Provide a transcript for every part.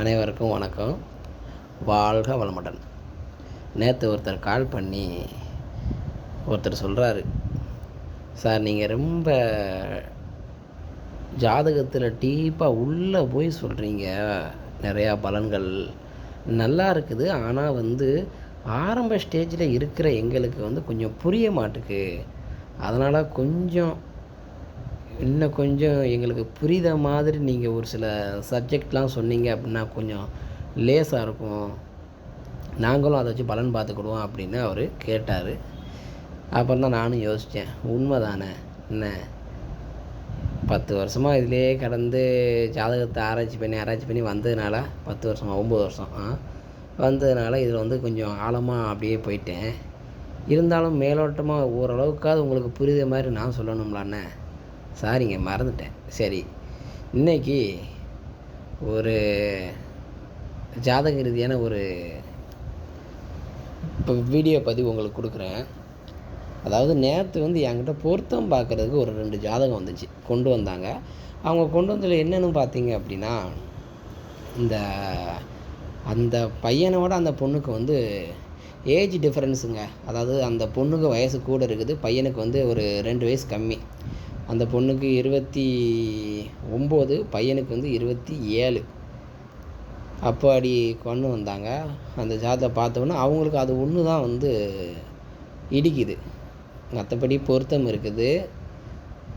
அனைவருக்கும் வணக்கம். வாழ்க வளமுடன். நேற்று ஒருத்தர் கால் பண்ணி ஒருத்தர் சொல்கிறாரு சார் நீங்கள் ரொம்ப ஜாதகத்தில் டீப்பாக உள்ளே போய் சொல்கிறீங்க நிறையா பலன்கள் நல்லா இருக்குது. ஆனால் வந்து ஆரம்ப ஸ்டேஜில் இருக்கிற எங்களுக்கு வந்து கொஞ்சம் புரிய மாட்டுக்கு. அதனால் கொஞ்சம் இன்னும் கொஞ்சம் எங்களுக்கு புரித மாதிரி நீங்கள் ஒரு சில சப்ஜெக்ட்லாம் சொன்னீங்க அப்படின்னா கொஞ்சம் லேசாக இருக்கும். நாங்களும் அதை வச்சு பலன் பார்த்துக்கிடுவோம் அப்படின்னு அவர் கேட்டார். அப்புறம் தான் நானும் யோசித்தேன் உண்மை தானே என்ன? பத்து வருஷமாக இதிலே கடந்து ஜாதகத்தை ஆராய்ச்சி பண்ணி ஆராய்ச்சி பண்ணி வந்ததுனால பத்து வருஷமாக ஒம்பது வருஷம் வந்ததுனால இதில் வந்து கொஞ்சம் ஆழமாக அப்படியே போயிட்டேன். இருந்தாலும் மேலோட்டமாக ஓரளவுக்காவது உங்களுக்கு புரியுத மாதிரி நான் சொல்லணும்லாண்ணே. சாரிங்க மறந்துட்டேன். சரி இன்னைக்கு ஒரு ஜாதக ரீதியான ஒரு இப்போ வீடியோ பதிவு உங்களுக்கு கொடுக்குறேன். அதாவது நேற்று வந்து என்கிட்ட பொருத்தம் பார்க்குறதுக்கு ஒரு ரெண்டு ஜாதகம் வந்துச்சு கொண்டு வந்தாங்க. அவங்க கொண்டு வந்ததில் என்னென்னு பார்த்தீங்க அப்படின்னா இந்த அந்த பையனோட அந்த பொண்ணுக்கு வந்து ஏஜ் டிஃப்ரென்ஸுங்க அதாவது அந்த பொண்ணுக்கு வயசு கூட இருக்குது பையனுக்கு வந்து ஒரு ரெண்டு வயசு கம்மி. அந்த பொண்ணுக்கு இருபத்தி ஒம்பது பையனுக்கு வந்து இருபத்தி ஏழு. அப்போ அடி கொண்டு வந்தாங்க. அந்த ஜாதகத்தை பார்த்தோன்னே அவங்களுக்கு அது ஒன்று தான் வந்து இடிக்குது. மற்றபடி பொருத்தம் இருக்குது.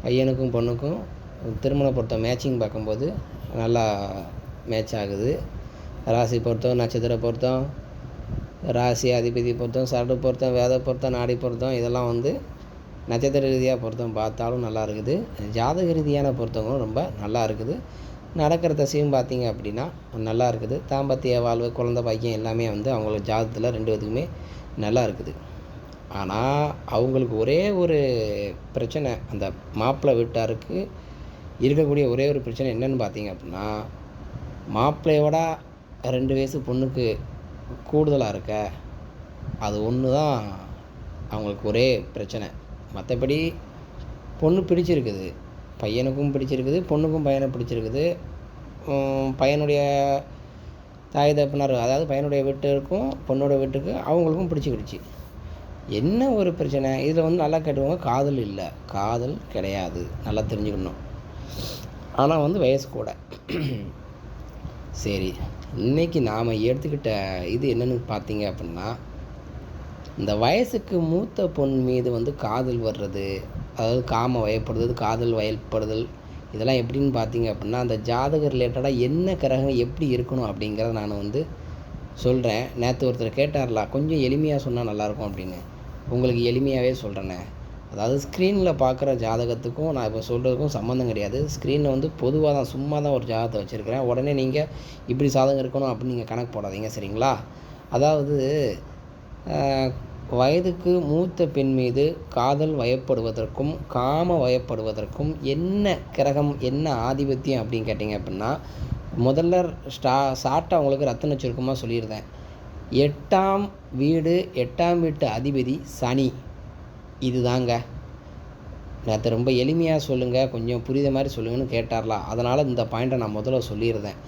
பையனுக்கும் பொண்ணுக்கும் திருமண பொருத்தம் மேட்சிங் பார்க்கும்போது நல்லா மேட்ச் ஆகுது. ராசி பொருத்தம் நட்சத்திர பொருத்தம் ராசி அதிபதி பொருத்தம் சரடு பொருத்தம் வேத பொருத்தம் நாடி பொருத்தம் இதெல்லாம் வந்து நட்சத்திர ரீதியாக பொருத்தம் பார்த்தாலும் நல்லா இருக்குது. ஜாதக ரீதியான பொருத்தங்களும் ரொம்ப நல்லா இருக்குது. நடக்கிற தசையும் பார்த்தீங்க அப்படின்னா நல்லா இருக்குது. தாம்பத்திய வாழ்வு குழந்த பாக்கியம் எல்லாமே வந்து அவங்களுக்கு ஜாதகத்தில் ரெண்டு பேத்துக்குமே நல்லா இருக்குது. ஆனால் அவங்களுக்கு ஒரே ஒரு பிரச்சனை அந்த மாப்பிள்ளை வீட்டாருக்கு இருக்கக்கூடிய ஒரே ஒரு பிரச்சனை என்னென்னு பார்த்தீங்க அப்படின்னா மாப்பிள்ளையோட ரெண்டு வயசு பொண்ணுக்கு கூடுதலாக இருக்க அது ஒன்று தான் அவங்களுக்கு ஒரே பிரச்சனை. மற்றபடி பொண்ணு பிடிச்சிருக்குது. பையனுக்கும் பிடிச்சிருக்குது பொண்ணுக்கும் பையனை பிடிச்சிருக்குது. பையனுடைய தாய் தப்பினார் அதாவது பையனுடைய வீட்டுக்கும் பொண்ணோட வீட்டுக்கு அவங்களுக்கும் பிடிச்சிக்கிடுச்சு. என்ன ஒரு பிரச்சனை? இதில் வந்து நல்லா கேட்டுவாங்க காதல் இல்லை. காதல் கிடையாது. நல்லா தெரிஞ்சுக்கணும். ஆனால் வந்து வயசு கூட. சரி இன்றைக்கி நாம் எடுத்துக்கிட்ட இது என்னென்னு பார்த்தீங்க அப்படின்னா இந்த வயசுக்கு மூத்த பொண் மீது வந்து காதல் வர்றது அதாவது காம வயப்படுதல் காதல் வயப்படுதல் இதெல்லாம் எப்படின்னு பார்த்தீங்க அப்படின்னா அந்த ஜாதக ரிலேட்டடாக என்ன கிரகம் எப்படி இருக்கணும் அப்படிங்கிறத நான் வந்து சொல்கிறேன் நேற்று ஒருத்தர் கேட்டார்லாம் கொஞ்சம் எளிமையாக சொன்னால் நல்லாயிருக்கும் அப்படின்னு. உங்களுக்கு எளிமையாகவே சொல்கிறேனே அதாவது ஸ்க்ரீனில் பார்க்குற ஜாதகத்துக்கும் நான் இப்போ சொல்கிறதுக்கும் சம்மந்தம் கிடையாது. ஸ்க்ரீனில் வந்து பொதுவாக தான் சும்மா தான் ஒரு ஜாதகத்தை வச்சுருக்கிறேன். உடனே நீங்கள் இப்படி சாதகம் இருக்கணும் அப்படின்னு நீங்கள் கணக்கு போடாதீங்க சரிங்களா? அதாவது வயதுக்கு மூத்த பெண் மீது காதல் வயப்படுவதற்கும் காம வயப்படுவதற்கும் என்ன கிரகம் என்ன ஆதிபத்தியம் அப்படின்னு கேட்டிங்க அப்படின்னா முதல்ல ஸ்டா ஷார்ட்டாக அவங்களுக்கு ரத்தன சுருக்கமாக சொல்லியிருந்தேன். எட்டாம் வீடு எட்டாம் வீட்டு அதிபதி சனி. இதுதாங்க. நேற்று ரொம்ப எளிமையாக சொல்லுங்கள் கொஞ்சம் புரித மாதிரி சொல்லுங்கன்னு கேட்டார்லாம் அதனால் இந்த பாயிண்ட்டை நான் முதல்ல சொல்லியிருந்தேன்.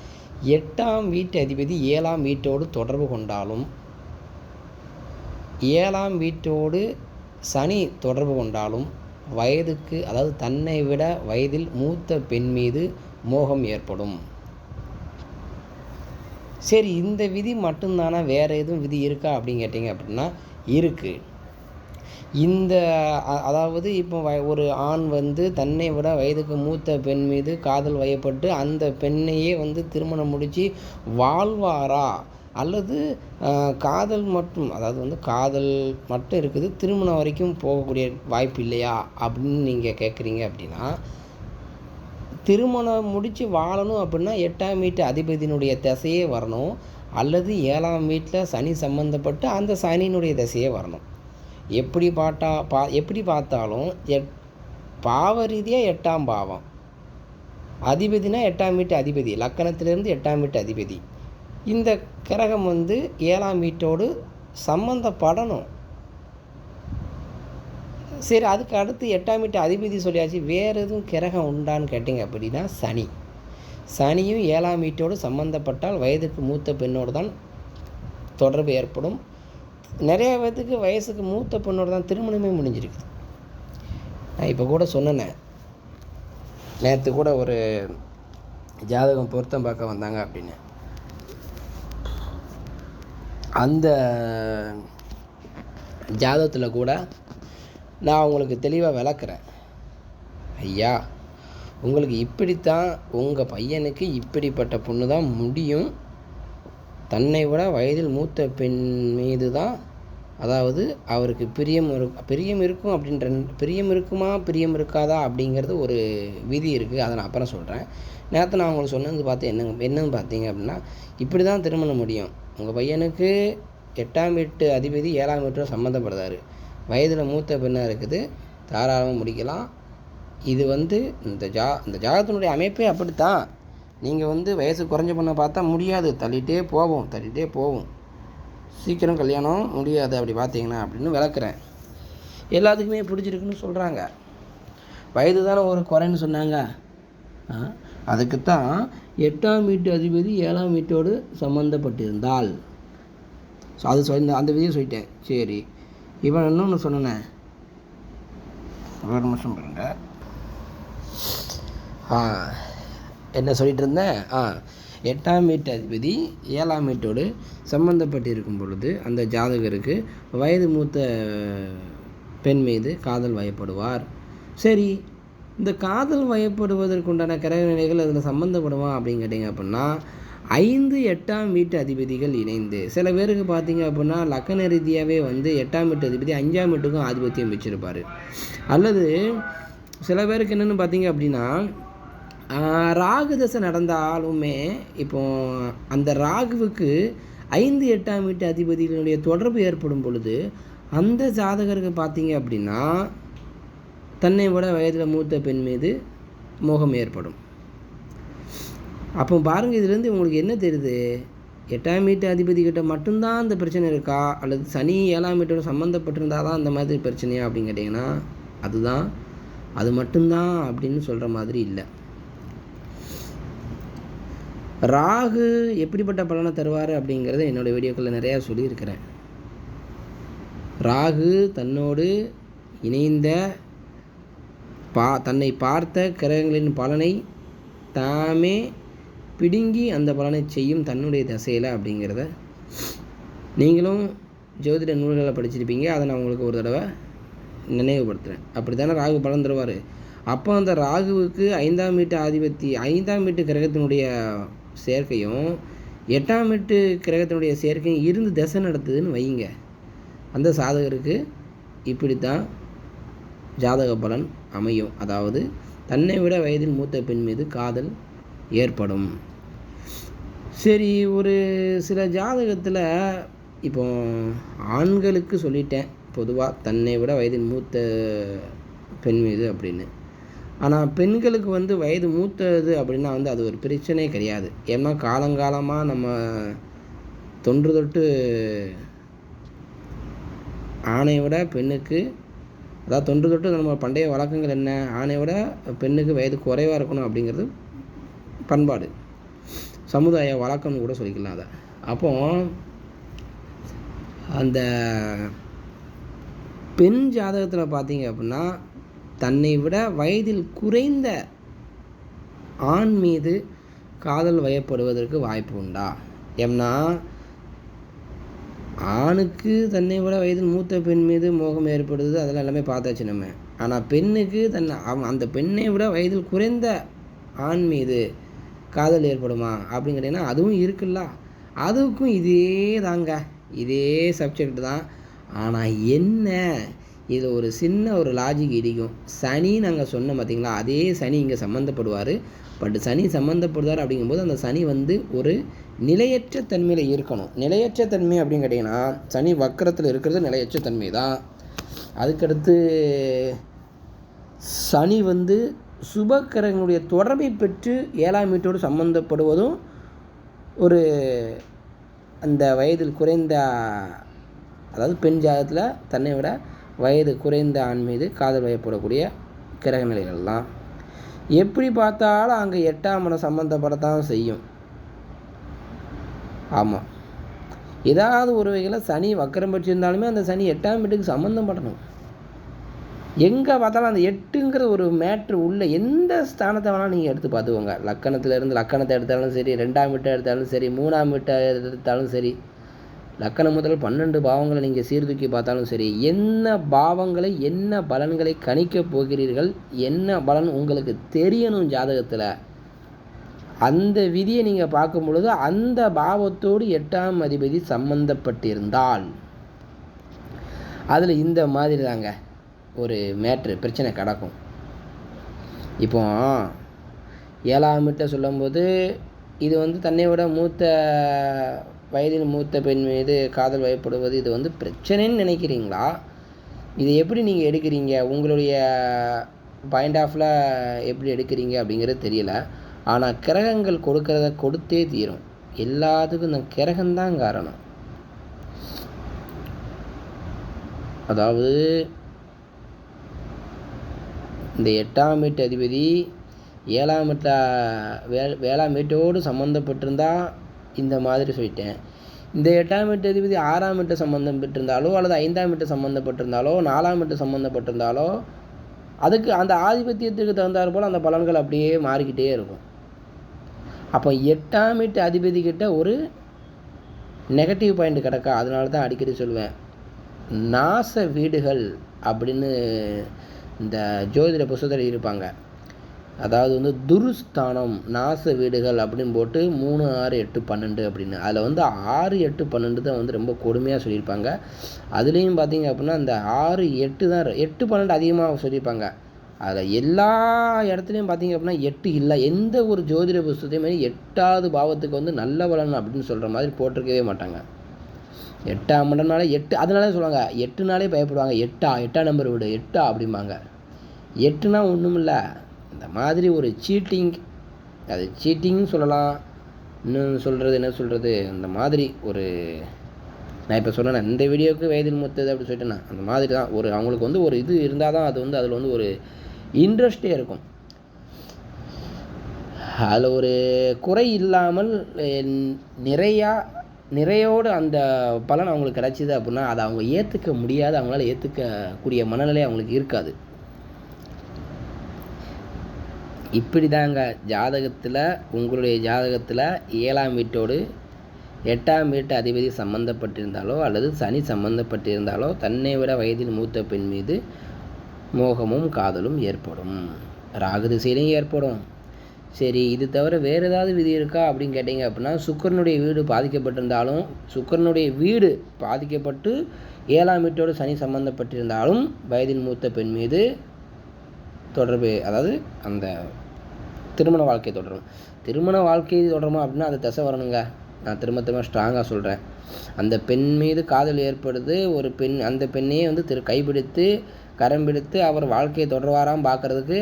எட்டாம் வீட்டு அதிபதி ஏழாம் வீட்டோடு தொடர்பு கொண்டாலும் ஏழாம் வீட்டோடு சனி தொடர்பு கொண்டாலும் வயதுக்கு அதாவது தன்னை விட வயதில் மூத்த பெண் மீது மோகம் ஏற்படும். சரி இந்த விதி மட்டும்தானா? வேறு எதுவும் விதி இருக்கா அப்படின்னு கேட்டிங்க அப்படின்னா இருக்குது இந்த அதாவது இப்போ வ ஒரு ஆண் வந்து தன்னை விட வயதுக்கு மூத்த பெண் மீது காதல் வயப்பட்டு அந்த பெண்ணையே வந்து திருமணம் முடித்து வாழ்வாரா? அல்லது காதல் மட்டும் அதாவது வந்து காதல் மட்டும் இருக்குது திருமணம் வரைக்கும் போகக்கூடிய வாய்ப்பு இல்லையா அப்படின்னு நீங்கள் கேட்குறீங்க அப்படின்னா திருமணம் முடித்து வாழணும் அப்படின்னா எட்டாம் வீட்டு அதிபதியினுடைய திசையே வரணும். அல்லது ஏழாம் வீட்டில் சனி சம்மந்தப்பட்டு அந்த சனியினுடைய திசையே வரணும். எப்படி பார்த்தா பா எப்படி பார்த்தாலும் எட் பாவ ரீதியாக எட்டாம் பாவம். அதிபதினா எட்டாம் வீட்டு அதிபதி லக்கணத்திலேருந்து எட்டாம் வீட்டு அதிபதி. இந்த கிரகம் வந்து ஏழாம் வீட்டோடு சம்மந்தப்படணும் சரி அதுக்கு அடுத்து எட்டாம் வீட்டு அதிபதி சொல்லியாச்சு வேறு எதுவும் கிரகம் உண்டான்னு கேட்டிங்க அப்படின்னா சனி. சனியும் ஏழாம் வீட்டோடு சம்மந்தப்பட்டால் வயதுக்கு மூத்த பெண்ணோடு தான் தொடர்பு ஏற்படும். நிறைய பேர்த்துக்கு வயசுக்கு மூத்த பெண்ணோடு தான் திருமணமே முடிஞ்சிருக்குது. நான் இப்போ கூட சொன்னேனே நேற்று கூட ஒரு ஜாதகம் பொருத்தம் பார்க்க வந்தாங்க அப்படின்னு. அந்த ஜாதகத்தில் கூட நான் உங்களுக்கு தெளிவாக விளக்குறேன். ஐயா உங்களுக்கு இப்படித்தான் உங்கள் பையனுக்கு இப்படிப்பட்ட பொண்ணு தான் முடியும். தன்னை விட வயதில் மூத்த பெண் மீது தான் அதாவது அவருக்கு பிரியம் இரு பிரியம் இருக்கும் அப்படின்ற பிரியம் இருக்குமா பிரியம் இருக்காதா அப்படிங்கிறது ஒரு விதி இருக்குது அதை நான் அப்புறம் சொல்கிறேன் நேரத்தை நான் உங்களுக்கு சொன்னது பார்த்து என்னங்க என்னன்னு பார்த்தீங்க அப்படின்னா இப்படி தான் திருமணம் முடியும். உங்கள் பையனுக்கு எட்டாம் வீட்டு அதிபதி ஏழாம் வீட்டோட சம்மந்தப்படுறாரு. வயதில் மூத்த பெண்ணாக இருக்குது. தாராளமாக முடிக்கலாம். இது வந்து இந்த ஜா இந்த ஜாதகத்தினுடைய அமைப்பே அப்படித்தான். நீங்கள் வந்து வயசு குறைஞ்ச பொண்ணை பார்த்தா முடியாது. தள்ளிகிட்டே போவோம் தள்ளிகிட்டே போவோம். சீக்கிரம் கல்யாணம் முடியாது. அப்படி பார்த்தீங்கன்னா அப்படின்னு விளக்குறேன். எல்லாத்துக்குமே பிடிச்சிருக்குன்னு சொல்கிறாங்க வயது தானே ஒரு குறைன்னு சொன்னாங்க. அதுக்கு அதுக்குத்தான் எட்டாம் வீட்டு அதிபதி ஏழாம் வீட்டோடு சம்மந்தப்பட்டிருந்தால் ஸோ அது சொன்ன அந்த விதியை சொல்லிட்டேன். சரி. இவன் இன்னொன்று சொன்னேன்? ஒரு நிமிஷம் பாருங்க ஆ என்ன சொல்லிட்டு இருந்தேன்? ஆ எட்டாம் வீட்டு அதிபதி ஏழாம் வீட்டோடு சம்மந்தப்பட்டிருக்கும் பொழுது அந்த ஜாதகருக்கு வயது மூத்த பெண் மீது காதல் வயப்படுவார். சரி. இந்த காதல் வயப்படுவதற்குண்டான கிரகநிலைகள் அதில் சம்மந்தப்படுமா அப்படின்னு கேட்டிங்க அப்படின்னா ஐந்து எட்டாம் வீட்டு அதிபதிகள் இணைந்து. சில பேருக்கு பார்த்தீங்க அப்படின்னா லக்கண ரீதியாகவே வந்து எட்டாம் வீட்டு அதிபதி அஞ்சாம் வீட்டுக்கும் ஆதிபத்தியம் வச்சுருப்பார். அல்லது சில பேருக்கு என்னென்னு பார்த்தீங்க அப்படின்னா ராகு தசை நடந்தாலுமே இப்போ அந்த ராகுவுக்கு ஐந்து எட்டாம் வீட்டு அதிபதிகளுடைய தொடர்பு ஏற்படும் பொழுது அந்த ஜாதகருக்கு பார்த்தீங்க அப்படின்னா தன்னை விட வயதில் மூத்த பெண் மீது மோகம் ஏற்படும். அப்போ பாருங்கள் இதுலேருந்து உங்களுக்கு என்ன தெரியுது? எட்டாம் வீட்டு அதிபதி கிட்ட மட்டும்தான் அந்த பிரச்சனை இருக்கா? அல்லது சனி ஏழாம் வீட்டோட சம்மந்தப்பட்டிருந்தால் தான் அந்த மாதிரி பிரச்சனையா அப்படின்னு கேட்டிங்கன்னா அதுதான். அது மட்டும்தான் அப்படின்னு சொல்கிற மாதிரி இல்லை. ராகு எப்படிப்பட்ட பலனை தருவார் அப்படிங்கிறத என்னோடய வீடியோக்களில் நிறையா சொல்லியிருக்கிறேன். ராகு தன்னோடு இணைந்த பா தன்னை பார்த்த கிரகங்களின் பலனை தாமே பிடுங்கி அந்த பலனை செய்யும் தன்னுடைய தசையில் அப்படிங்கிறத நீங்களும் ஜோதிட நூல்களை படிச்சிருப்பீங்க. அதை நான் உங்களுக்கு ஒரு தடவை நினைவுபடுத்துகிறேன் அப்படி தானே ராகு பலன் தருவார். அப்போ அந்த ராகுவுக்கு ஐந்தாம் வீட்டு ஆதிபத்தி ஐந்தாம் வீட்டு கிரகத்தினுடைய சேர்க்கையும் எட்டாம் வீட்டு கிரகத்தினுடைய சேர்க்கையும் இருந்து திசை நடத்துதுன்னு வைங்க. அந்த சாதகருக்கு இப்படித்தான் ஜாதக பலன் அமையும். அதாவது தன்னை விட வயதில் மூத்த பெண் மீது காதல் ஏற்படும். சரி ஒரு சில ஜாதகத்தில் இப்போ ஆண்களுக்கு சொல்லிட்டேன் பொதுவாக தன்னை விட வயதில் மூத்த பெண் மீது அப்படின்னு. ஆனால் பெண்களுக்கு வந்து வயது மூத்தது அப்படின்னா வந்து அது ஒரு பிரச்சனையே கிடையாது. ஏன்னா காலங்காலமாக நம்ம தொன்று தொட்டு ஆணை விட பெண்ணுக்கு அதாவது தொன்று தொட்டு நம்ம பண்டைய வழக்கங்கள் என்ன? ஆணை விட பெண்ணுக்கு வயது குறைவாக இருக்கணும் அப்படிங்கிறது பண்பாடு. சமுதாய வழக்கம்னு கூட சொல்லிக்கலாம் அதை. அப்போ அந்த பெண் ஜாதகத்தில் பார்த்தீங்க அப்படின்னா தன்னை விட வயதில் குறைந்த ஆண் மீது காதல் வயப்படுவதற்கு வாய்ப்பு உண்டா? ஏன்னா ஆணுக்கு தன்னை விட வயதில் மூத்த பெண் மீது மோகம் ஏற்படுது அதெல்லாம் எல்லாமே பார்த்தாச்சு நம்ம. ஆனால் பெண்ணுக்கு தன்னை அவன் அந்த பெண்ணை விட வயதில் குறைந்த ஆண் மீது காதல் ஏற்படுமா அப்படின்னு கேட்டிங்கன்னா அதுவும் இருக்குல்ல. அதுக்கும் இதே தாங்க. இதே சப்ஜெக்ட் தான். ஆனால் என்ன? இதில் ஒரு சின்ன ஒரு லாஜிக் இடிக்கும். சனி நாங்கள் சொன்னோம் பார்த்தீங்களா அதே சனி இங்கே சம்மந்தப்படுவார் பட் சனி சம்மந்தப்படுவார் அப்படிங்கும்போது அந்த சனி வந்து ஒரு நிலையற்ற தன்மையில் இருக்கணும். நிலையற்ற தன்மை அப்படின்னு கேட்டிங்கன்னா சனி வக்கரத்தில் இருக்கிறது நிலையற்ற தன்மை தான். அதுக்கடுத்து சனி வந்து சுபக்கரங்களுடைய தொடர்பை பெற்று ஏழாம் வீட்டோடு சம்மந்தப்படுவதும் ஒரு அந்த வயதில் குறைந்த அதாவது பெண் ஜாதகத்தில் தன்னை விட வயது குறைந்த ஆண் மீது காதல் வயப்படக்கூடிய கிரக நிலைகள் தான் எப்படி பார்த்தாலும் அங்கே எட்டாம் மனம் சம்மந்தப்படத்தான் செய்யும். ஆமாம் ஏதாவது ஒரு வகையில் சனி வக்கரம் பெற்றிருந்தாலுமே அந்த சனி எட்டாம் வீட்டுக்கு சம்மந்தம் படணும் எங்கே பார்த்தாலும் அந்த எட்டுங்கிற ஒரு மேட்ரு உள்ள எந்த ஸ்தானத்தை வேணாலும் நீங்கள் எடுத்து பார்த்துக்கோங்க. லக்கணத்திலேருந்து லக்கணத்தை எடுத்தாலும் சரி ரெண்டாம் வீட்டை எடுத்தாலும் சரி மூணாம் வீட்டை எடுத்தாலும் சரி. லக்கணம் முதல் பன்னெண்டு பாவங்களை நீங்கள் சீர்தூக்கி பார்த்தாலும் சரி என்ன பாவங்களை என்ன பலன்களை கணிக்கப் போகிறீர்கள் என்ன பலன் உங்களுக்கு தெரியணும் ஜாதகத்தில்? அந்த விதியை நீங்கள் பார்க்கும் பொழுது அந்த பாவத்தோடு எட்டாம் அதிபதி சம்பந்தப்பட்டிருந்தால். அதில் இந்த மாதிரி தாங்க ஒரு மேட்ரு பிரச்சனை கிடக்கும். இப்போ ஏழாம் வீட்டை சொல்லும்போது இது வந்து தன்னை விட மூத்த வயதில் மூத்த பெண் மீது காதல் வயப்படுவது இது வந்து பிரச்சனைன்னு நினைக்கிறீங்களா? இது எப்படி நீங்கள் எடுக்கிறீங்க? உங்களுடைய பாயிண்ட் ஆஃபில் எப்படி எடுக்கிறீங்க அப்படிங்கிறது தெரியல. ஆனால் கிரகங்கள் கொடுக்கறத கொடுத்தே தீரும். எல்லாத்துக்கும் இந்த கிரகம்தான் காரணம். அதாவது இந்த எட்டாம் வீட்டு அதிபதி ஏழாம் வீட்டில் வே வேளாண் வீட்டோடு சம்மந்தப்பட்டிருந்தால் இந்த மாதிரி சொல்லிட்டேன். இந்த எட்டாம் எட்டு அதிபதி ஆறாம் எட்டு சம்மந்தம் பெற்றிருந்தாலோ அல்லது ஐந்தாம் எட்டு சம்மந்தப்பட்டிருந்தாலோ நாலாம் எட்டு சம்மந்தப்பட்டிருந்தாலோ அதுக்கு அந்த ஆதிபத்தியத்துக்கு தகுந்தாற் போல் அந்த பலன்கள் அப்படியே மாறிக்கிட்டே இருக்கும். அப்போ எட்டாம் எட்டு அதிபதி கிட்ட ஒரு நெகட்டிவ் பாயிண்ட் கிடக்கா? அதனால தான் அடிக்கடி சொல்லுவேன். நாச வீடுகள் அப்படின்னு இந்த ஜோதிட புஸ்தகத்தில் இருப்பாங்க. அதாவது வந்து துருஸ்தானம் நாச வீடுகள் அப்படின்னு போட்டு மூணு ஆறு எட்டு பன்னெண்டு அப்படின்னு. அதில் வந்து ஆறு எட்டு பன்னெண்டு தான் வந்து ரொம்ப கொடுமையாக சொல்லியிருப்பாங்க. அதுலேயும் பார்த்தீங்க அப்படின்னா அந்த ஆறு எட்டு தான் எட்டு பன்னெண்டு அதிகமாக சொல்லியிருப்பாங்க. அதில் எல்லா இடத்துலையும் பார்த்தீங்க அப்படின்னா எட்டு இல்லை. எந்த ஒரு ஜோதிட புஸ்தத்தையுமே எட்டாவது பாவத்துக்கு வந்து நல்ல பலன் அப்படின்னு சொல்கிற மாதிரி போட்டிருக்கவே மாட்டாங்க. எட்டாம் மண்டனாலே எட்டு அதனாலே சொல்லுவாங்க. எட்டுனாலே பயப்படுவாங்க. எட்டா எட்டாம் நம்பர் வீடு எட்டா அப்படிம்பாங்க. எட்டுனா ஒன்றும் இல்லை இந்த மாதிரி ஒரு சீட்டிங் அது சீட்டிங்னு சொல்லலாம். இன்னும் சொல்கிறது என்ன சொல்கிறது அந்த மாதிரி ஒரு நான் இப்போ சொன்னேன் இந்த வீடியோவுக்கு வயதில் மூத்தது அப்படி நான் அந்த மாதிரி தான். ஒரு அவங்களுக்கு வந்து ஒரு இது இருந்தால் தான் அது வந்து அதில் வந்து ஒரு இன்ட்ரெஸ்டே இருக்கும். அதில் ஒரு குறை இல்லாமல் நிறையா நிறையோடு அந்த பலன் அவங்களுக்கு கிடைச்சிது அப்படின்னா அதை அவங்க ஏற்றுக்க முடியாது. அவங்களால ஏற்றுக்கக்கூடிய மனநிலை அவங்களுக்கு இருக்காது. இப்படி தாங்க ஜாதகத்தில் உங்களுடைய ஜாதகத்தில் ஏழாம் வீட்டோடு எட்டாம் வீட்டு அதிபதி சம்பந்தப்பட்டிருந்தாலோ அல்லது சனி சம்பந்தப்பட்டிருந்தாலோ தன்னை விட வயதில் மூத்த பெண் மீது மோகமும் காதலும் ஏற்படும். ராகு திசையிலையும் ஏற்படும். சரி இது தவிர வேறு ஏதாவது விதி இருக்கா அப்படின்னு கேட்டிங்க அப்படின்னா சுக்கரனுடைய வீடு பாதிக்கப்பட்டிருந்தாலும் சுக்கரனுடைய வீடு பாதிக்கப்பட்டு ஏழாம் வீட்டோடு சனி சம்பந்தப்பட்டிருந்தாலும் வயதில் மூத்த பெண் மீது தொடர்பு அதாவது அந்த திருமண வாழ்க்கை தொடரும் திருமண வாழ்க்கை தொடருமா அப்படின்னா அது தசை வரணுங்க. நான் திரும்ப திரும்ப ஸ்ட்ராங்காக சொல்கிறேன் அந்த பெண் மீது காதல் ஏற்படுது ஒரு பெண் அந்த பெண்ணையே வந்து திரு கைப்பிடித்து கரம் பிடித்து அவர் வாழ்க்கையை தொடர்வாராம் பார்க்கறதுக்கு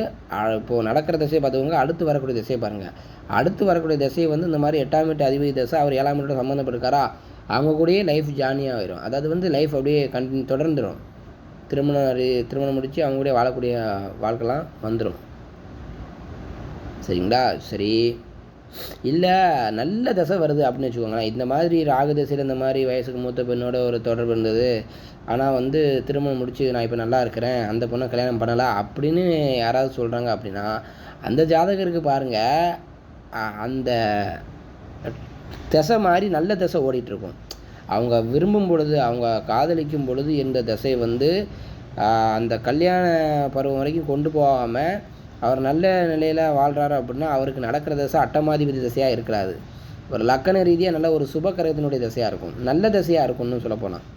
இப்போது நடக்கிற திசையை பார்த்துக்கோங்க அடுத்து வரக்கூடிய திசையை பாருங்கள் அடுத்து வரக்கூடிய திசையை வந்து இந்த மாதிரி எட்டாம் எட்டு அதிபதி திசை அவர் ஏழாம் வீட்டோட சம்மந்தப்பட்டிருக்காரா அவங்க கூடயே லைஃப் ஜானியாக ஆயிரும். அதாவது வந்து லைஃப் அப்படியே கண்டினியூ தொடர்ந்துடும் திருமணம் திருமணம் முடித்து அவங்க கூட வாழக்கூடிய வாழ்க்கைலாம் வந்துடும் சரிங்களா? சரி. இல்லை நல்ல தசை வருது அப்படின்னு வச்சுக்கோங்களேன். இந்த மாதிரி ராகு தசையில் இந்த மாதிரி வயசுக்கு மூத்த பெண்ணோட ஒரு தொடர்பு இருந்தது. ஆனால் வந்து திருமணம் முடிச்சு நான் இப்போ நல்லா இருக்கிறேன். அந்த பொண்ணை கல்யாணம் பண்ணலை அப்படின்னு யாராவது சொல்கிறாங்க அப்படின்னா அந்த ஜாதகருக்கு பாருங்கள் அந்த திசை மாதிரி நல்ல திசை ஓடிட்டுருக்கும் அவங்க விரும்பும் பொழுது அவங்க காதலிக்கும் பொழுது இந்த தசை வந்து அந்த கல்யாண பருவம் வரைக்கும் கொண்டு போகாமல் அவர் நல்ல நிலையில் வாழ்கிறாரு அப்படின்னா அவருக்கு நடக்கிற தசை அட்டமாதிபதி தசையாக இருக்கிறாது ஒரு லக்கண ரீதியாக நல்ல ஒரு சுப தசையாக இருக்கும். நல்ல தசையாக இருக்கும்னு சொல்லப்போனால்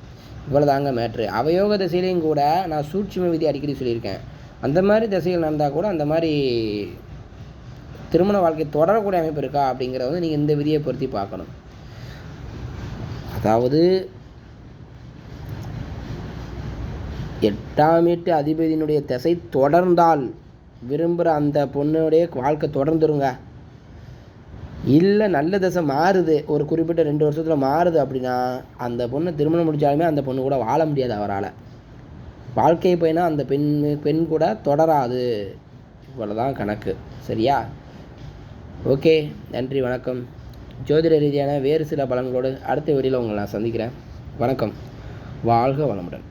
இவ்வளோதாங்க மேட்ரு அவயோக திசையிலையும் கூட நான் சூட்சும விதி அடிக்கடி சொல்லியிருக்கேன். அந்த மாதிரி திசைகள் நடந்தால் கூட அந்த மாதிரி திருமண வாழ்க்கை தொடரக்கூடிய அமைப்பு இருக்கா அப்படிங்கிறத வந்து நீங்கள் இந்த விதியை பொருத்தி பார்க்கணும். அதாவது எட்டாம் வீட்டு அதிபதியினுடைய திசை தொடர்ந்தால் விரும்புகிற அந்த பொண்ணுடைய வாழ்க்கை தொடர்ந்துருங்க. இல்லை நல்ல தசை மாறுது. ஒரு குறிப்பிட்ட ரெண்டு வருஷத்தில் மாறுது அப்படின்னா அந்த பொண்ணை திருமணம் முடிச்சாலுமே அந்த பொண்ணு கூட வாழ முடியாது அவரால். வாழ்க்கை பையனா அந்த பெண் பெண் கூட தொடராது. இவ்வளோதான் கணக்கு. சரியா? ஓகே நன்றி வணக்கம். ஜோதிட ரீதியான வேறு சில பலன்களோடு அடுத்த வீடியோவில் உங்களை நான் சந்திக்கிறேன். வணக்கம். வாழ்க வளமுடன்.